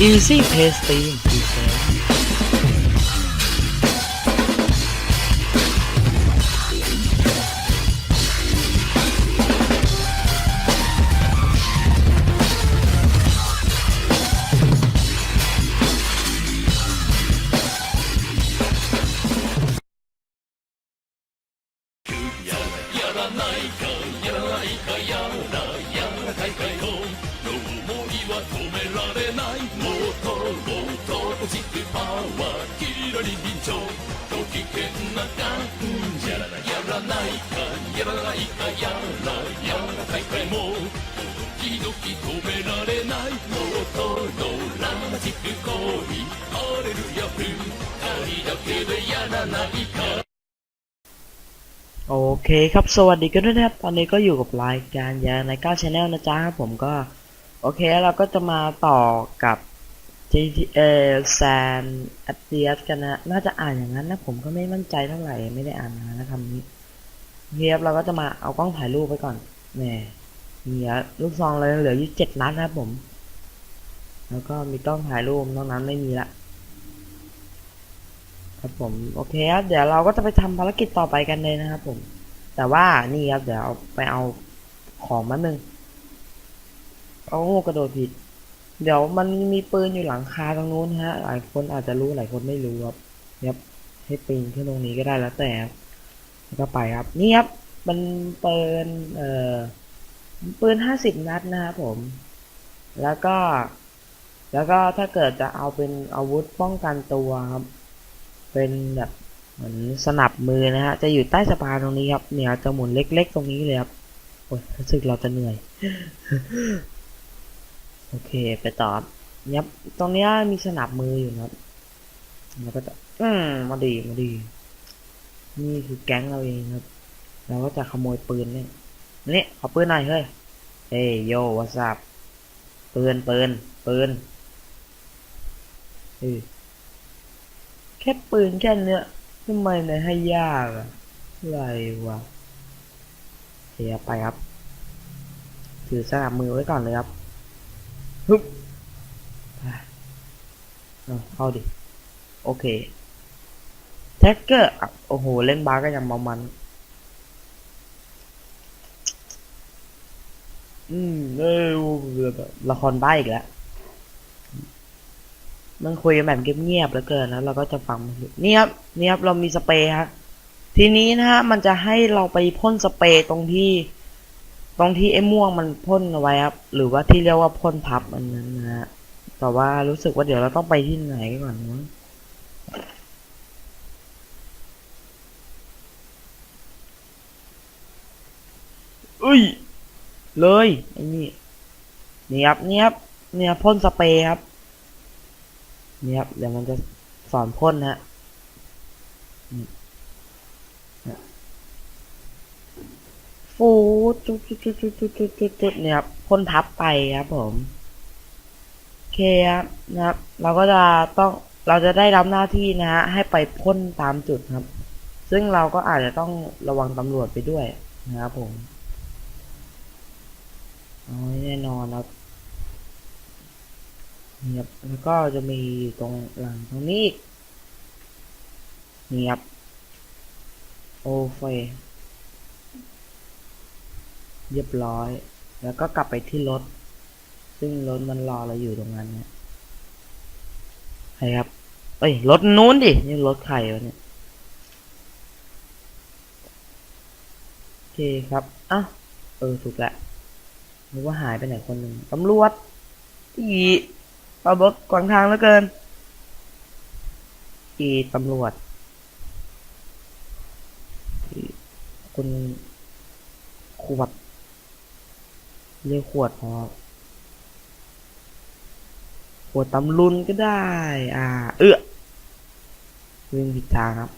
easy pastry and. โอเคครับสวัสดีกันด้วยนะครับ ตอนนี้ก็อยู่กับรายการยาในก้าชาแนลนะจ๊ะครับผมก็ โอเคเราก็จะมาต่อกับ GTA San Andreas กันนะ น่าจะอ่านอย่างนั้นนะ ผมก็ไม่มั่นใจเท่าไหร่ไม่ได้อ่านนะคำนี้เฮียบเราก็จะมาเอากล้องถ่ายรูปไปก่อนแหมเฮียลูกซองเลยเหลืออยู่เจ็ดนัดนะครับผม แล้วก็มีกล้องถ่ายรูปนอกนั้นไม่มีละ ครับผมโอเคครับเดี๋ยวเราก็จะไปทำภารกิจต่อไปกันเลยนะครับผม แต่ว่านี่ครับเดี๋ยวไปเอาของมาหนึ่งเอาโง่กระโดดผิด เดี๋ยวมันมีปืนอยู่หลังคาตรงนู้นฮะ หลายคนอาจจะรู้หลายคนไม่รู้ครับครับให้ปีนขึ้นตรงนี้ก็ได้แล้วแต่ครับแล้วก็ไปครับ นี่ครับ มันปืนเอ่อปืนห้าสิบนัดนะครับผม แล้วก็ แล้วก็ถ้าเกิดจะเอาเป็นอาวุธป้องกันตัวครับ เป็นแบบเหมือนสนับมือนะฮะ จะอยู่ใต้สะพานตรงนี้ครับ เนี่ยจะหมุนเล็กๆ ตรงนี้เลยครับโอ้ยรู้สึกเราจะเหนื่อย โอเค ไปต่อครับยับตรงเนี้ยมีสนับมืออยู่นะครับแล้วก็จะอืมมาดีมาดี นี่คือแก๊งเราเองครับ เราก็จะขโมยปืนเนี่ยนี่ขอปืนหน่อยเฮ้ย เฮ้ยโยวัสบปืนปืนปืนเออ แค่ปืนแค่เนี้ยทำไมนายให้ยากอะอะไรวะเฮียไปครับ ถือสนับมือไว้ก่อนเลยครับฮึบอะเอาเข้าดิ โอเค แท็กเกอร์ โอ้โห เล่นบาสก็ยังเมามัน อืม เออละครบ้าอีกแล้ว มันคุยกันแบบเงียบๆเหลือเกินนะเราก็จะฟังนี่ครับนี่ครับเรามีสเปรย์ฮะทีนี้นะฮะมันจะให้เราไปพ่นสเปรย์ตรงที่ ตรงที่ไอ้ม่วงมันพ่นเอาไว้ครับ หรือว่าที่เรียกว่าพ่นทับอันนั้นนะฮะแต่ว่ารู้สึกว่าเดี๋ยวเราต้องไปที่ไหนก่อนนะอุ้ย เลยไอ้นี่นี่ครับนี่ครับเนี่ยพ่นสเปรย์ครับ นี่ครับเดี๋ยวมันจะสอนพ่นนะฮะฟูดจุดจุดจุดจุดจุดจุดจุดจุดเนี่ยครับพ่นทับไปครับผมโอเคครับนะครับ เราก็จะต้องเราจะได้รับหน้าที่นะฮะให้ไปพ่นตามจุดครับ ซึ่งเราก็อาจจะต้องระวังตำรวจไปด้วยนะครับผมอ๋อแน่นอนครับ นี่ครับแล้วก็จะมีอยู่ตรงหลังตรงนี้อีกนี่ครับโอเคเรียบร้อย แล้วก็กลับไปที่รถ ซึ่งรถมันรอเราอยู่ตรงนั้นเนี่ยใครครับ เอ้ย รถนู้นดิ นี่รถใครวะเนี่ย โอเคครับ อะ เออ ถูกแล้วนึกว่าหายไปไหนคนหนึ่งตำรวจที่ อีขับรถขวางทางเหลือเกิน อีตำรวจอีคุณขวด เรียกขวดพอขวดตำลุนก็ได้ อ่า เอื้อวิ่งผิดทางครับ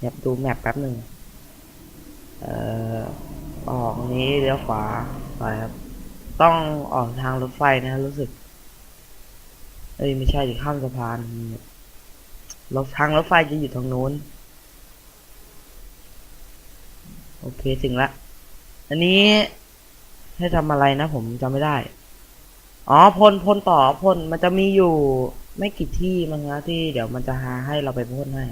อยากดูแมปแป๊บหนึ่งเอ่อออกนี้เลี้ยวขวาไปครับ ต้องออกทางรถไฟนะรู้สึก เอ้ยไม่ใช่ดิข้ามสะพานรถทางรถไฟจะอยู่ทางโน้น โอเคถึงละ อันนี้ให้ทำอะไรนะผมจำไม่ได้ อ๋อพ่นพ่นต่อพ่นมันจะมีอยู่ไม่กี่ที่มั้งนะที่เดี๋ยวมันจะหาให้เราไปพ่นให้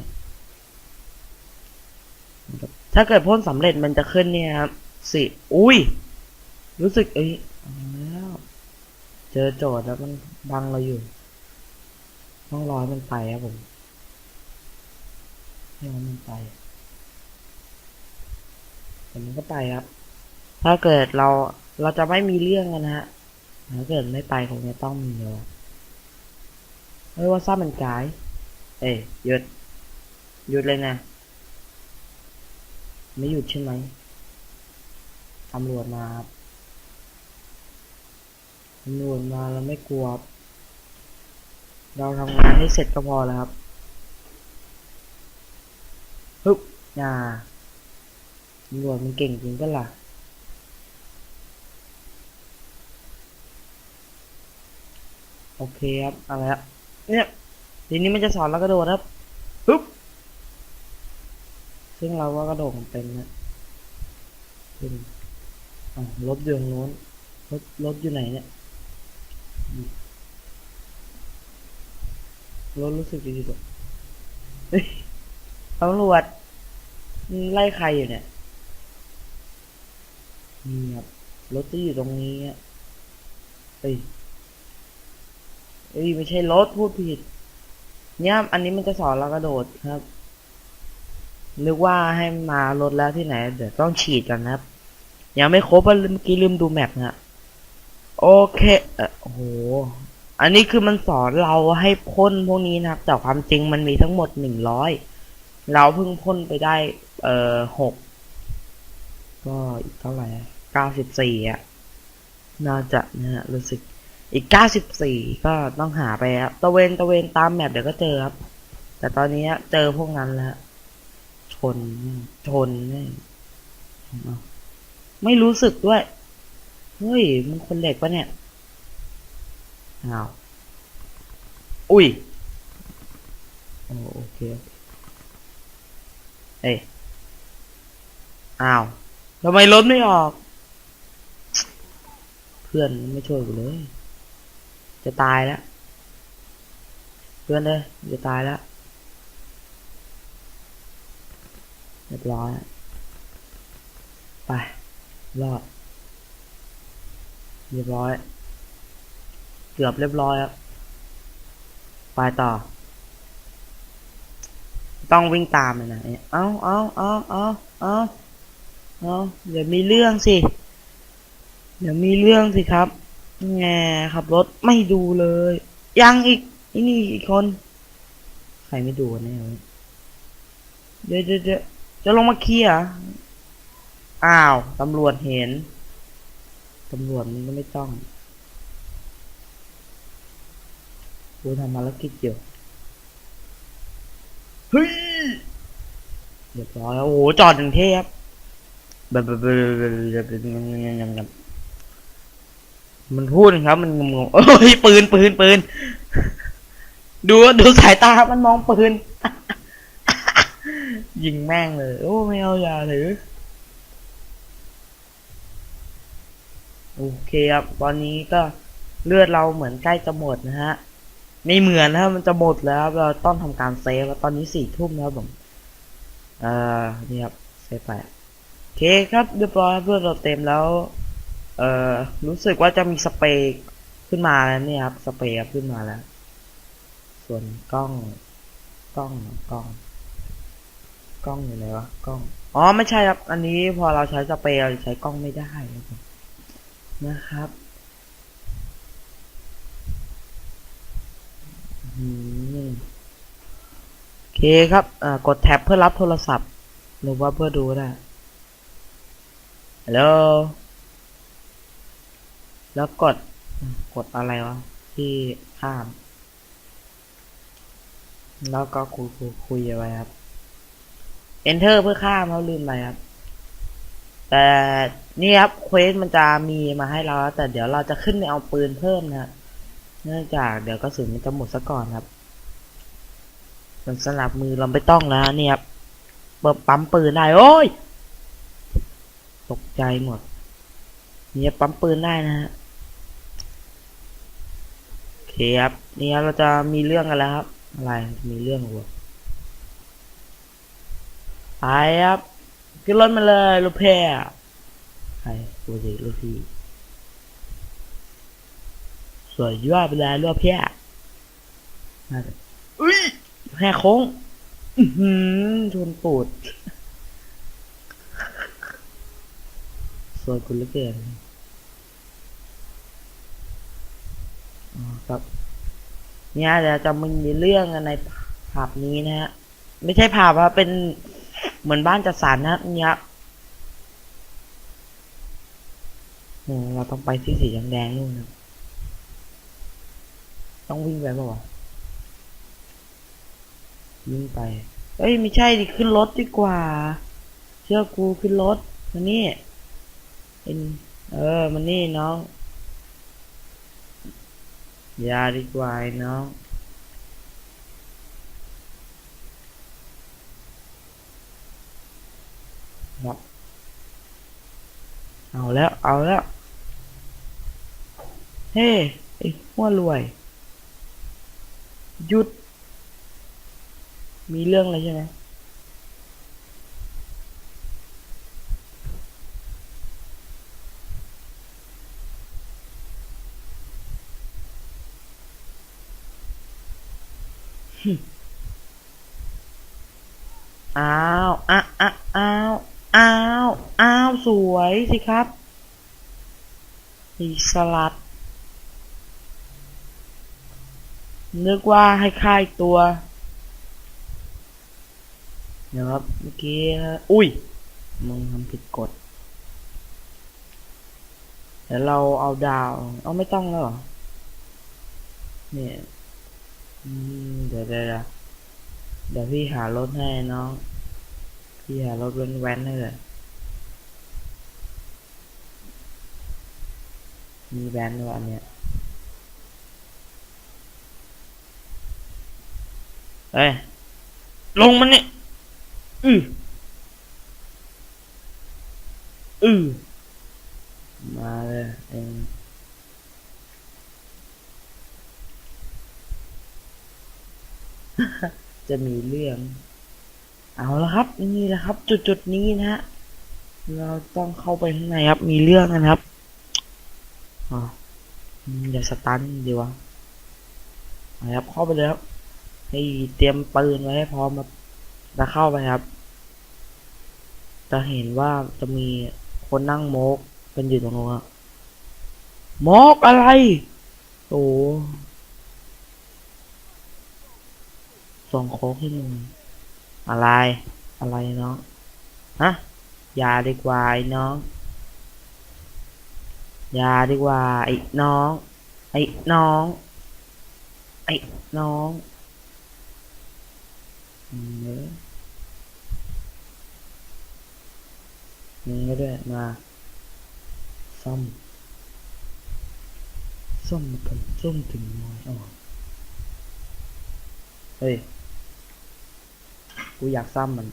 ถ้าเกิดพ่นสำเร็จมันจะขึ้นเนี่ยครับสิอุ้ย รู้สึกเอ้ยแล้วเจอโจทย์แล้วมันบังเราอยู่ ต้องรอมันไปครับผมให้มันไปแต่มันก็ไปครับ ถ้าเกิดเราเราจะไม่มีเรื่องกันนะฮะถ้าเกิดไม่ไปคงจะต้องมีเลยเฮ้ยว่าซ่ามันกาย เอ้ยหยุดหยุดเลยนะ ไม่หยุดใช่ไหมตำรวจมาครับตำรวจมาเราไม่กลัว เราทำงานให้เสร็จก็พอแล้วครับฮึบอย่าตำรวจมันเก่งจริงก็ล่ะ โอเคครับอาละครับเนี่ยทีนี้มันจะสอนเรากระโดดครับฮึบซึ่งเราก็กระโดดเป็นนะขึ้นอะรถอยู่ตรงโน้นรถรถอยู่ไหนเนี่ย รถรู้สึกดีสุดเฮ้ยตำรวจไล่ใครอยู่เนี่ยนี่ครับรถที่อยู่ตรงนี้อะเฮ้ยเอ้ยไม่ใช่รถพูดผิด เนี่ยอันนี้มันจะสอนเรากระโดดครับนึกว่าให้มารถแล้วที่ไหน เดี๋ยวต้องฉีดกันนะครับ ยังไม่ครบเมื่อกี้ลืมดูแมปนะโอเคเออโอ้โห อันนี้คือมันสอนเราให้พ่นพวกนี้นะครับ แต่ความจริงมันมีทั้งหมดหนึ่งร้อยเราเพิ่งพ่นไปได้ เอ่อหกก็อีกเท่าไหร่เก้าสิบสี่อะ น่าจะนะฮะรู้สึกอีกเก้าสิบสี่ก็ต้องหาไปครับตะเวนตะเวนตามแมปเดี๋ยวก็เจอครับ แต่ตอนนี้เจอพวกนั้นแล้วชนชนนี่ไม่รู้สึกด้วย เฮ้ยมึงคนเหล็กปะเนี่ย อ้าวอุ้ยโอโอเคเอ้ยอ้าวทำไมรถไม่ออก เพื่อนไม่ช่วยกูเลย จะตายแล้ว เพื่อนเลยจะตายแล้วเรียบร้อยไปรอดเรียบร้อย เกือบเรียบร้อยครับไปต่อ ต้องวิ่งตามเลยนะเนี่ยเอาเอาเอาเอาเอาเอาเดี๋ยวมีเรื่องสิ เดี๋ยวมีเรื่องสิครับแงขับรถไม่ดูเลย ยังอีกอีนี่อีกคน ใครไม่ดูแน่เลยเดี๋ยวเดี๋ยวเดี๋ยวจะลงมาเคลียร์ออ้าว ตำรวจเห็น ตำรวจมันก็ไม่ต้อง กูทำภารกิจอยู่เฮ้ยเรียบร้อยแล้วโอ้โหจอดถึงเทพแบบแบบแบบแบบแบบแบบแบบมันพูดนะครับ มันงงๆเอ้ยปืนปืนปืนดูดูสายตา มันมองปืน ยิงแม่งเลย โอ้ไม่เอาอย่าถือโอเคครับตอนนี้ก็เลือดเราเหมือนใกล้จะหมดนะฮะ ไม่เหมือนนะมันจะหมดแล้วเราต้องทำการเซฟแล้วตอนนี้สี่ทุ่มแล้วผมเอ่อนี่ครับเซฟไปโอเคครับเรียบร้อยเพื่อนเราเต็มแล้ว เอ่อรู้สึกว่าจะมีสเปรย์ขึ้นมาแล้วเนี่ยครับสเปรย์คขึ้นมาแล้ว ส่วนกล้องกล้องกล้อง กล้องอยู่ไหนวะกล้องอ๋อไม่ใช่ครับ อันนี้พอเราใช้สเปรย์เราใช้กล้องไม่ได้ครับนะครับอืม โอเคครับกดแท็บเพื่อรับโทรศัพท์ หรือว่าเพื่อดูได้ฮัลโหลแล้วกดกดอะไรวะ ที่ข้าม แล้วก็คุยคุยคุยอาไว้ครับ enter เพื่อข้ามเขาลืมไปครับ แต่นี่ครับเควสมันจะมีมาให้เราแล้วแต่เดี๋ยวเราจะขึ้นไปเอาปืนเพิ่มนะ เนื่องจากเดี๋ยวกระสุนมันจะหมดซะก่อนครับส่วนสนับมือเราไม่ต้องแล้วเนี่ยครับเปิดปั๊มปืนได้โอ้ย ตกใจหมด เนี่ยปั๊มปืนได้นะฮะเคครับเนี่ครับเราจะมีเรื่องกันแล้วครับ อะไรมีเรื่องหัวไปครับขึ้นรถมาเลยลูกแพร่ใครตัวสิลูกพี่ สวยยอดไปเลยลูกแพร่น่าจะอุ้ยแค่โค้งอื้อหือชนปูดสวยคุณเหลือเกินอ๋อครับ เนี่ยเดี๋ยวจะมีเรื่องกันในผับนี้นะฮะ ไม่ใช่ผับครับเป็นเหมือนบ้านจัดสรรนะเนี่ยอืมเราต้องไปที่สีแดงๆนู่นนะ ต้องวิ่งไปป่าวะวิ่งไป เอ้ยไม่ใช่ดิขึ้นรถดีกว่า เชื่อกูขึ้นรถมานี่เป็นเออมานี่น้องอย่าดีกว่าน้องครับเอาแล้ว เอาแล้ว เฮ้ไอ้หัวรวย หยุด มีเรื่องอะไรใช่ไหมอ้าวอ้าวอ้าวอ้าวอ้าว สวยสิครับอีสลัด นึกว่าให้ค่ายตัวเดี๋ยวครับเมื่อกี้ อุ้ย มึงทำผิดกฎเดี๋ยวเราเอาดาว เอาไม่ต้องแล้วเหรอ เนี่ยเดี๋ยวเดี๋ยวเดี๋ยวพี่หารถให้น้อง พี่หารถแว้นให้เลยมีแว้นด้วยอันเนี้ย เอ้ยลงมันนี่อืออือมาเลยเองจะมีเรื่อง เอาละครับ นี่แหละครับ จุดจุดๆนี้นะฮะ เราต้องเข้าไปข้างในครับ มีเรื่องนะครับอ๋ออืมอย่าสตันดีวะเอาละครับเข้าไปเลยครับ ให้เตรียมปืนไว้ให้พร้อมครับจะเข้าไปครับ จะเห็นว่าจะมีคนนั่งโมกกันอยู่ตรงนู้นอะโมกอะไร โอ้ส่งโค้กให้หนึ่งอะไร อะไรน้องฮะยาดีกว่าไอ้น้องยาดีกว่าไอ้น้อง ไอ้น้อง ไอ้น้อง อืมเนอะมึงก็ด้วยมาซ่อมซ่อมถึงซ่อมถึงน้อยอ๋อเฮ้ย กูอยากซ้ำมัน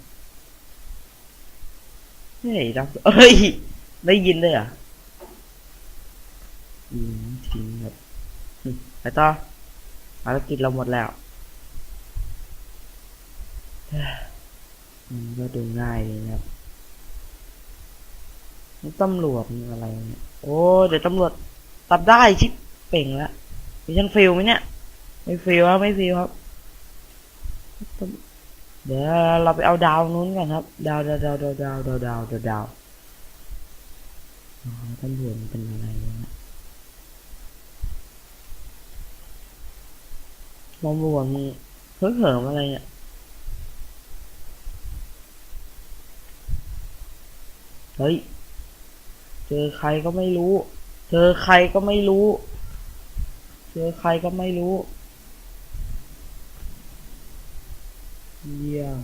เฮ้ยดังเอ้ย ได้ยินเลยอะยิงทิ้งแบบไปต่อภารกิจเราหมดแล้ว มันก็ดูง่ายดีนะครับนี่ตำรวจมันอะไรเนี่ย โอ้ เดี๋ยวตำรวจตับได้ชิบเป่งแล้วมีช่างฟิลไหมเนี่ย ไม่ฟิลครับไม่ฟิลครับ เดี๋ยวเราไปเอาดาวนู้นกันครับ ดาวดาวดาวดาวดาวดาวดาวดาวดาวตำรวจมันเป็นอะไรเนี่ยตำรวจมึงเพิ่งเหิมอะไรเนี่ย เฮ้ย เจอใครก็ไม่รู้ เจอใครก็ไม่รู้ เจอใครก็ไม่รู้ เยี่ยม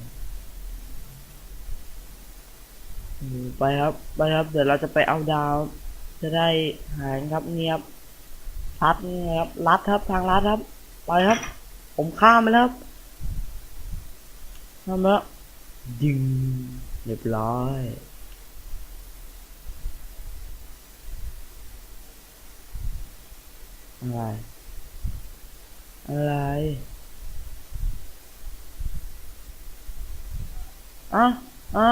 ไปครับ ไปครับ เดี๋ยวเราจะไปเอาดาว จะได้หายครับเงียบรัดนี่ครับรัดครับ ทางรัดครับ ไปครับ ผมข้ามไปแล้วครับข้ามแล้วดึงเรียบร้อย อะไร อะไรอะอะ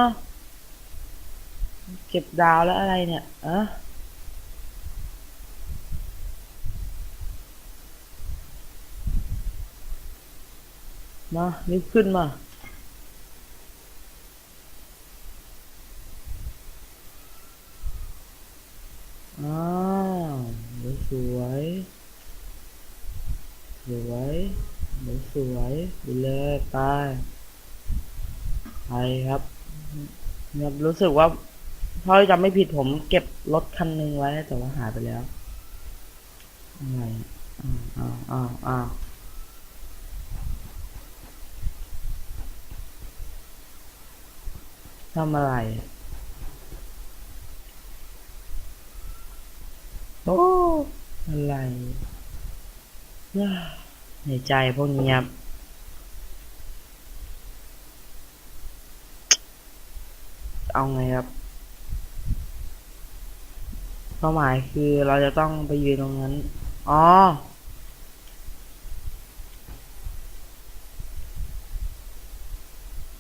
เก็บดาวแล้วอะไรเนี่ยอะมารีบขึ้นมา อ้าวสวย สวยสวยสวยไปเลยไปไปครับครับรู้สึกว่าถ้าจำไม่ผิดผมเก็บรถคันหนึ่งไว้แต่ว่าหายไปแล้วอะไรอ้าวอ้าวอ้าวอ้าทำอะไรโอ้อะไร ในใจพวกนี้ครับเอาไงครับเป้าหมายคือเราจะต้องไปยืนตรงนั้น อ๋อ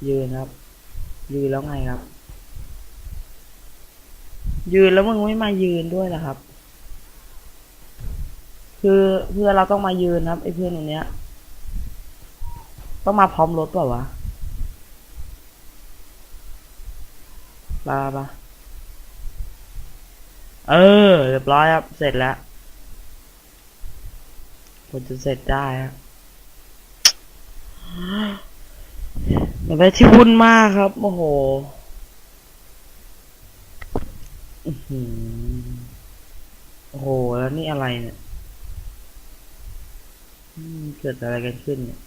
ยืนครับ ยืนแล้วไงครับ ยืนแล้วมึงไม่มายืนด้วยล่ะครับ คือเพื่อเราต้องมายืนครับไอ้เพื่อนคนเนี้ย ต้องมาพร้อมรถเปล่าวะปะปะเออเรียบร้อยครับ เสร็จแล้วผมจะเสร็จได้ครับมันเป็นที่วุ่นมากครับ โอ้โหอือหือโอ้โห แล้วนี่อะไรเนี่ย เกิดอะไรกันขึ้นเนี่ย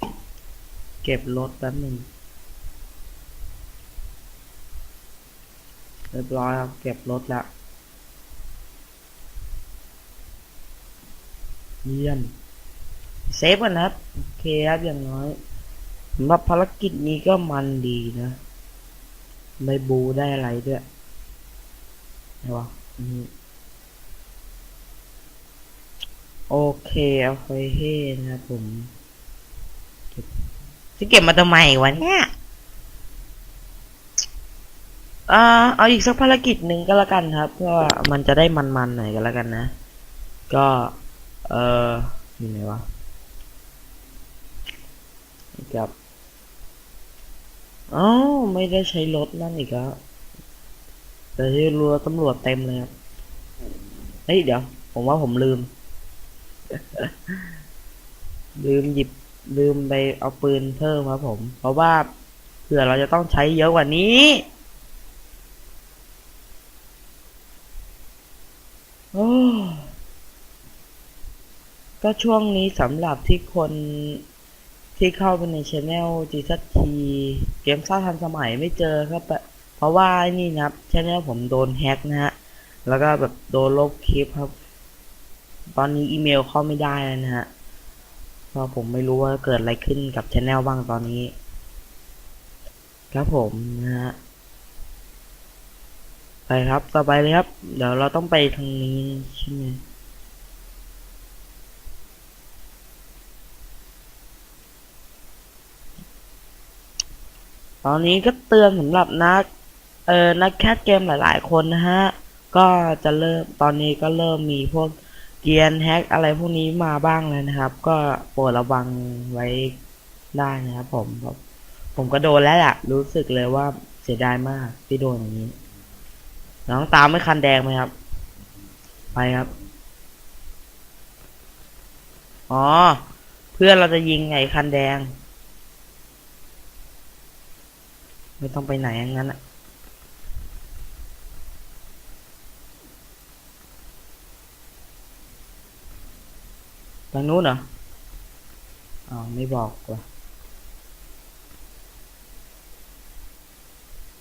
เก็บรถแป๊บหนึ่งเรียบร้อยครับเก็บรถละเยี่ยมเซฟกันนะครับ โอเคครับอย่างน้อยสำหรับภารกิจนี้ก็มันดีนะได้บูได้อะไรด้วยไหนวะอืม โอเคเอาไฟเฮ่นะครับผมจะเก็บมาทำไมวะเนี่ยอ่าเอาอีกสักภารกิจหนึ่งก็แล้วกันครับ เพื่อมันจะได้มันๆหน่อยก็แล้วกันนะ ก็ เอออยู่ไหนวะกับอ๋อไม่ได้ใช้รถนั่นอีกแล้วแต่ที่รัวตำรวจเต็มเลยครับ เฮ้ยเดี๋ยว ผมว่าผมลืม ลืมหยิบลืมไปเอาปืนเพิ่มครับผม เพราะว่าเผื่อเราจะต้องใช้เยอะกว่านี้ โอ้ก็ช่วงนี้สำหรับที่คนที่เข้าไปในช anel จีซัทีเกมซ่าทันสมัยไม่เจอครับ เพราะว่านี่นะครับช anel ผมโดนแฮ็กนะฮะ แล้วก็แบบโดนลบคลิปครับ ตอนนี้อีเมลเข้าไม่ได้แล้วนะฮะเพราะผมไม่รู้ว่าเกิดอะไรขึ้นกับช anel บ้างตอนนี้ ครับผมนะฮะไปครับต่อไปเลยครับ เดี๋ยวเราต้องไปทางนี้ใช่ไหมตอนนี้ก็เตือนสำหรับนัก เอ่อ นักแคสเกมหลาย ๆ คนนะฮะ ก็จะเริ่ม ตอนนี้ก็เริ่มมีพวก เกียร์แฮกอะไรพวกนี้มาบ้างแล้วนะครับ ก็โปรดระวังไว้ได้นะครับผมผมผมก็โดนแล้วแหละรู้สึกเลยว่าเสียดายมากที่โดนอย่างนี้ น้องตามไม่คันแดงไหมครับ ไปครับ อ๋อ เพื่อนเราจะยิงไงคันแดง ไม่ต้องไปไหนอย่างนั้นอะ ทางนู้นเหรออ๋อไม่บอกว่ะ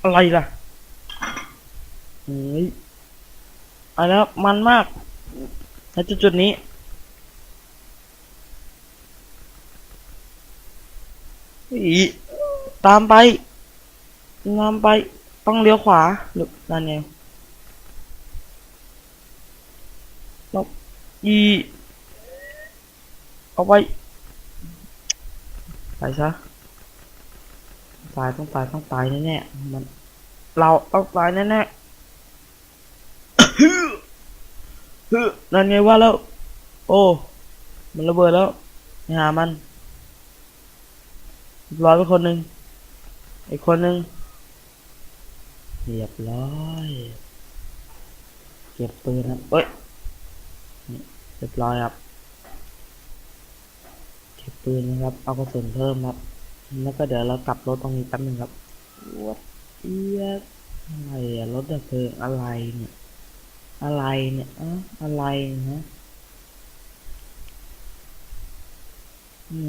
อะไรล่ะเฮ้ยอะไรแล้วมันมากณจุดจุดนี้ อีตามไปตามไป ต้องเลี้ยวขวาหรือนั่นไงลบอี เอาไป ไปซะ ตายต้องตายต้องตายแน่ๆมัน เราต้องตายแน่ๆฮึนั่นไงว่าแล้ว โอ้ มันระเบิดแล้วไปหามันร้อยไปคนหนึ่งอีกคนหนึ่งเรียบร้อยเก็บปืนครับเอ้ยเรียบร้อยครับ ก็บปืนนะครับ เอากระสุนเพิ่มครับ แล้วก็เดี๋ยวเรากลับรถตรงนี้แป๊บหนึงครับวัดเอียดอะไรอะรถดับเพลิงอะไรเนี่ย อะไรเนี่ยอะอะไรนะอื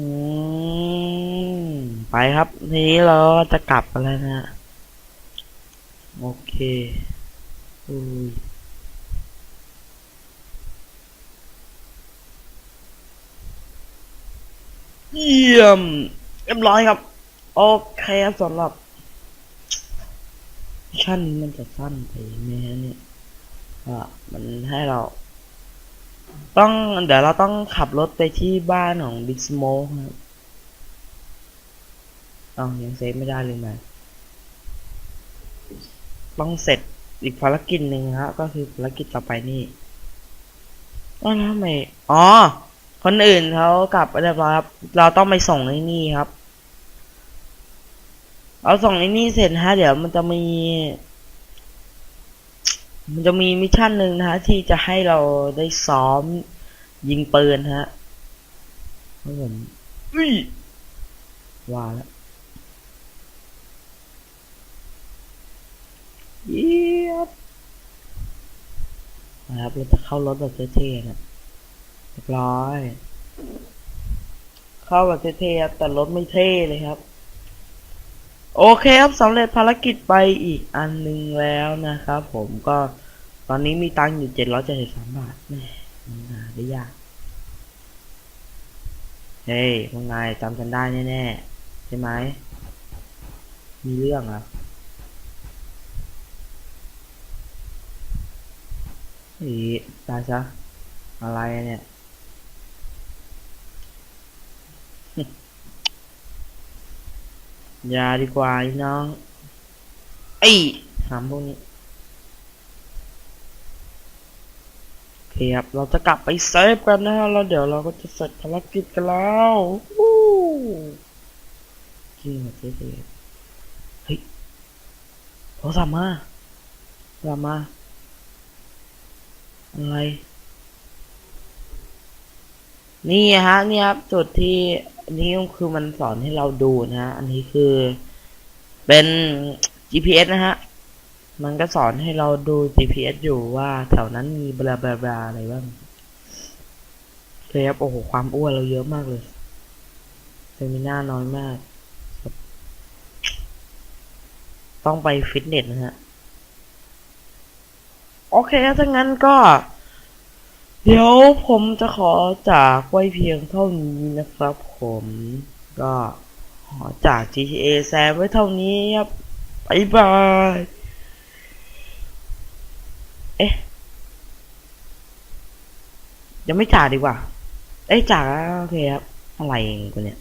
มไปครับทีนี้เราจะกลับกันแล้วนะ โอเคอุ้ย เยี่ยมเรียบร้อยครับ โอเคสำหรับชชั่นนี้มันจะสั้นไปไหมฮะเนี่ยอะมันให้เรา ต้องเดี๋ยวเราต้องขับรถไปที่บ้านของบิ๊กสโมครับอ้ายังเซฟไม่ได้เลยไหมต้องเสร็จอีกภารกิจหนึ่งฮะก็คือภารกิจต่อไปนี่ว่าวทำไมอ๋อ คนอื่นเขากลับไปเรียบร้อยครับ เราต้องไปส่งไอ้นี่ครับเอาส่งไอ้นี่เสร็จฮะเดี๋ยวมันจะมี มันจะมีมิชชั่นหนึ่งนะฮะที่จะให้เราได้ซ้อมยิงปืนฮะครับผมอุ้ยว่าแล้วเยี่ยมนะครับเราจะเข้ารถแบบเท่ๆนะ เรียบร้อย เข้าแบบเท่ๆครับแต่รถไม่เท่เลยครับ โอเคครับสำเร็จภารกิจไปอีกอันหนึ่งแล้วนะครับผมก็ตอนนี้มีตังค์อยู่เจ็ดร้อยเจ็ดสิบสามบาทแม่มันหาได้ยาก เฮ้ยพวกนายจำฉันได้แน่ๆ ใช่ไหม มีเรื่องเหรอะอีตายซะ อะไรเนี่ย อ ย่าดีกว่าไอ้น้อง ไอ้ถามพวกนี้โอเคครับเราจะกลับไปเซฟกันนะฮะแล้วเดี๋ยวเราก็จะเสร็จภารกิจกันแล้ววู้จริงเหรอเจ๊เจ๊เฮ้ยโทรศัพท์มาโทรศัพท์มา อะไร นี่ฮะ นี่ครับ จุดที่ อันนี้คือมันสอนให้เราดูนะฮะ อันนี้คือเป็น GPS นะฮะ มันก็สอนให้เราดู GPS อยู่ว่าแถวนั้นมีบลาบลาบลาอะไรบ้างเคครับโอ้โห ความอ้วนเราเยอะมากเลยเซมิน่าน้อยมาก ต้องไปฟิตเนสนะฮะ โอเคถ้างั้นก็ เดี๋ยวผมจะขอจากไว้เพียงเท่านี้นะครับผมก็ขอจาก GTA แซมไว้เท่านี้ครับบายบาย เอ๊ะ ยังไม่จากดีกว่า เอ้ยจ่าแล้วโอเคครับ อะไรเองกูเนี่ย